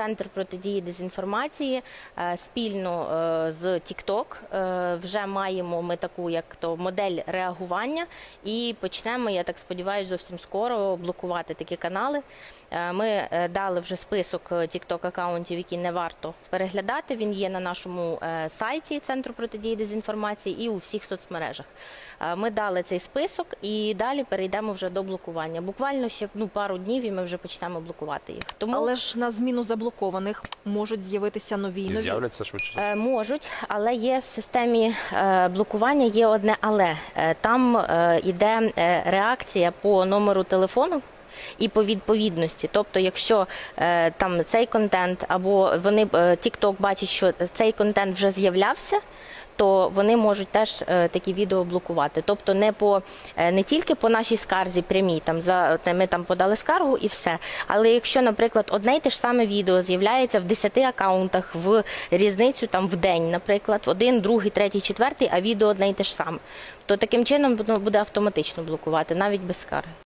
центр протидії дезінформації е, спільно е, з TikTok е, вже маємо ми таку, як то модель реагування, і почнемо, я так сподіваюся, зовсім скоро блокувати такі канали. Ми дали вже список TikTok акаунтів, які не варто переглядати. Він є на нашому сайті Центру протидії дезінформації і у всіх соцмережах. Ми дали цей список і далі перейдемо вже до блокування. Буквально ще ну пару днів, і ми вже почнемо блокувати їх. Тому Але ж на зміну заблокованих можуть з'явитися нові нові. з'являться швидше. Е, Можуть, але є в системі е, блокування є одне але. Е, Там е, іде е, реакція по номеру телефону. І по відповідності, тобто, якщо е, там цей контент або вони е, TikTok бачить, що цей контент вже з'являвся, то вони можуть теж е, такі відео блокувати. Тобто не по е, не тільки по нашій скарзі прямій, там за ми там подали скаргу і все. Але якщо, наприклад, одне й те ж саме відео з'являється в 10 акаунтах в різницю там в день, наприклад, один, другий, третій, четвертий, а відео одне й те ж саме, то таким чином буде автоматично блокувати, навіть без скарги.